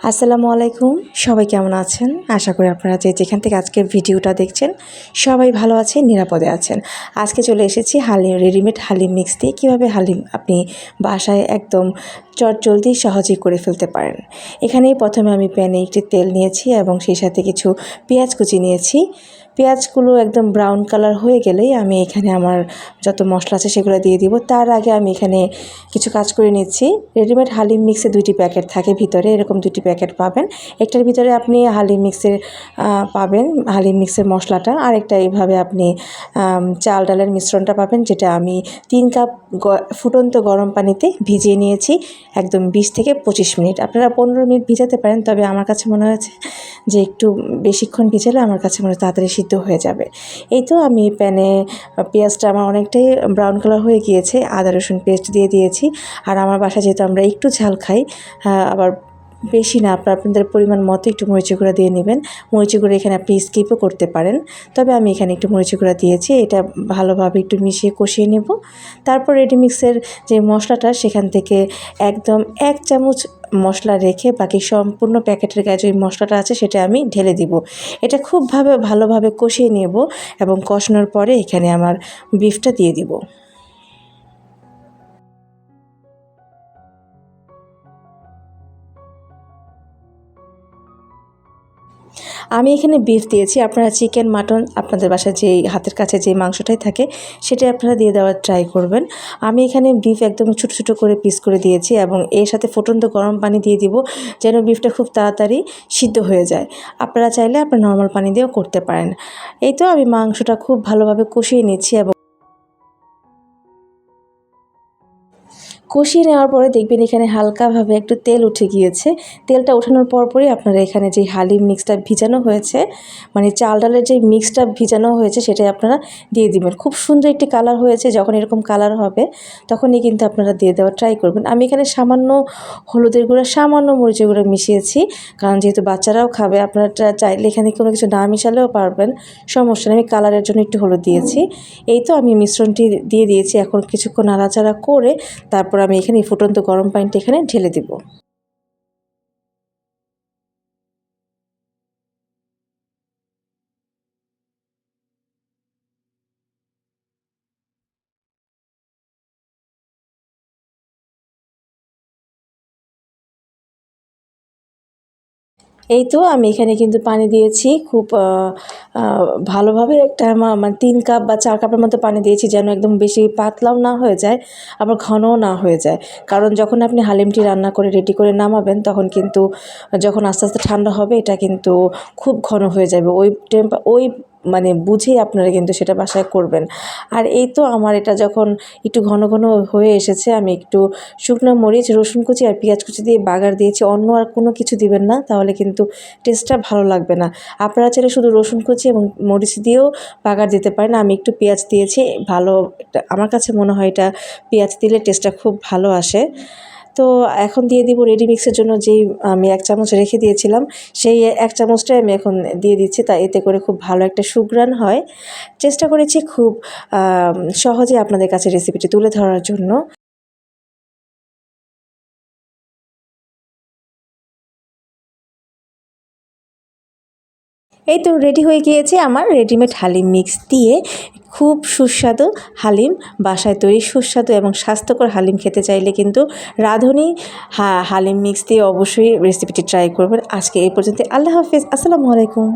আসসালামু আলাইকুম। সবাই কেমন আছেন? আশা করি আপনারা যে যেখান থেকে আজকের ভিডিওটা দেখছেন, সবাই ভালো আছেন, নিরাপদে আছেন। আজকে চলে এসেছি হালিম রেডিমেড হালিম মিক্স দিয়ে কীভাবে হালিম আপনি বাসায় একদম চটজলদি সহজেই করে ফেলতে পারেন। এখানে প্রথমে আমি প্যানে একটি তেল নিয়েছি এবং সেই সাথে কিছু পেঁয়াজ কুচি নিয়েছি। পেঁয়াজগুলো একদম ব্রাউন কালার হয়ে গেলেই আমি এখানে আমার যত মশলা আছে সেগুলো দিয়ে দিব। তার আগে আমি এখানে কিছু কাজ করে নিচ্ছি। রেডিমেড হালিম মিক্সে দুইটি প্যাকেট থাকে ভিতরে, এরকম দুটি প্যাকেট পাবেন। একটার ভিতরে আপনি হালিম মিক্সের পাবেন হালিম মিক্সের মশলাটা। আরেকটা এইভাবে আপনি চাল ডালের মিশ্রণটা পাবেন, যেটা আমি তিন কাপ ফুটন্ত গরম পানিতে ভিজিয়ে নিয়েছি, একদম বিশ থেকে পঁচিশ মিনিট। আপনারা পনেরো মিনিট ভিজাতে পারেন, তবে আমার কাছে মনে হয়েছে যে একটু বেশিক্ষণ ভিজালে আমার কাছে মনে তাড়াতাড়ি সিদ্ধ হয়ে যাবে। এই তো আমি প্যানে পেঁয়াজটা আমার অনেকটাই ব্রাউন কালার হয়ে গিয়েছে, আদা, রসুন পেস্ট দিয়ে দিয়েছি। আর আমার বাসা যেহেতু আমরা একটু ঝাল খাই আবার বেশি না, আপনার আপনাদের পরিমাণ মতো একটু মরিচি গুঁড়া দিয়ে নেবেন। মরিচি গুঁড়া এখানে আপনি স্কিপও করতে পারেন। তবে আমি এখানে একটু মরিচি গুঁড়া দিয়েছি, এটা ভালোভাবে একটু মিশিয়ে কষিয়ে নেব। তারপর রেডি মিক্সের যে মশলাটা, সেখান থেকে একদম এক চামচ মশলা রেখে বাকি সম্পূর্ণ প্যাকেটের গায়ে যে মশলাটা আছে সেটা আমি ঢেলে দিব। এটা খুবভাবে ভালোভাবে কষিয়ে নেব এবং কষানোর পরে এখানে আমার বিফটা দিয়ে দিব। আমি এখানে বিফ দিয়েছি। আপনারা চিকেন মাটন আপনাদের বাসায় যে হাতের কাছে যে মাংসটাই থাকে, সেটাই আপনারা দিয়ে দেওয়ার ট্রাই করবেন। আমি এখানে বিফ একদম ছোটো ছোটো করে পিস করে দিয়েছি এবং এর সাথে ফুটন্ত গরম পানি দিয়ে দিব যেন বিফটা খুব তাড়াতাড়ি সিদ্ধ হয়ে যায়। আপনারা চাইলে আপনার নর্মাল পানি দিয়েও করতে পারেন। এই তো আমি মাংসটা খুব ভালোভাবে কষিয়ে নিচ্ছি এবং কষিয়ে নেওয়ার পরে দেখবেন এখানে হালকাভাবে একটু তেল উঠে গিয়েছে। তেলটা ওঠানোর পরপরই আপনারা এখানে যে হালিম মিক্সটা ভিজানো হয়েছে মানে চাল ডালের যে মিক্সটা ভিজানো হয়েছে সেটাই আপনারা দিয়ে দিবেন। খুব সুন্দর একটি কালার হয়েছে, যখন এরকম কালার হবে তখনই কিন্তু আপনারা দিয়ে দেওয়ার ট্রাই করবেন। আমি এখানে সামান্য হলুদের গুঁড়া, সামান্য মরিচের গুঁড়া মিশিয়েছি, কারণ যেহেতু বাচ্চারাও খাবে, আপনারা চাইলে এখানে কোনো কিছু না মিশালেও পারবেন, সমস্যা নেই। আমি কালারের জন্য একটু হলুদ দিয়েছি। এই তো আমি মিশ্রণটি দিয়ে দিয়েছি। এখন কিছুক্ষণ নাড়াচাড়া করে তারপর আমি এখানে ফুটন্ত গরম পানিটা এখানে ঢেলে দিব। এই তো আমি এখানে কিন্তু পানি দিয়েছি, খুব ভালোভাবে একটা মানে তিন কাপ বা চার কাপের মতো পানি দিয়েছি যেন একদম বেশি পাতলাও না হয়ে যায়, আবার ঘনও না হয়ে যায়। কারণ যখন আপনি হালিমটি রান্না করে রেডি করে নামাবেন, তখন কিন্তু যখন আস্তে আস্তে ঠান্ডা হবে, এটা কিন্তু খুব ঘন হয়ে যাবে। ওই টেম্পা ওই মানে বুঝেই আপনারা কিন্তু সেটা বাসায় করবেন। আর এই তো আমার এটা যখন একটু ঘন ঘন হয়ে এসেছে, আমি একটু শুকনো মরিচ, রসুন কুচি আর পেঁয়াজ কুচি দিয়ে বাগার দিয়েছি, অন্য আর কোনো কিছু দিবেন না, তাহলে কিন্তু টেস্টটা ভালো লাগবে না। আপনারা চাইলে শুধু রসুন কুচি এবং মরিচ দিয়েও বাগার দিতে পারেন, আমি একটু পেঁয়াজ দিয়েছি, ভালো, আমার কাছে মনে হয় এটা পেঁয়াজ দিলে টেস্টটা খুব ভালো আসে। তো এখন দিয়ে দিব রেডি মিক্সের জন্য যেই আমি এক চামচ রেখে দিয়েছিলাম, সেই এক চামচটাই আমি এখন দিয়ে দিচ্ছি। তা এতে করে খুব ভালো একটা সুগ্রান হয়। চেষ্টা করেছি খুব সহজে আপনাদের কাছে রেসিপিটি তুলে ধরার জন্য। এই তো রেডি হয়ে গিয়েছে আমার রেডিমেড হালিম মিক্স দিয়ে খুব সুস্বাদু হালিম, বাসায় তৈরি সুস্বাদু এবং স্বাস্থ্যকর হালিম খেতে চাইলে কিন্তু রাঁধুনি হালিম মিক্স দিয়ে অবশ্যই রেসিপিটি ট্রাই করবেন। আজকে এই পর্যন্ত আল্লাহ হাফিজ। আসসালামু আলাইকুম।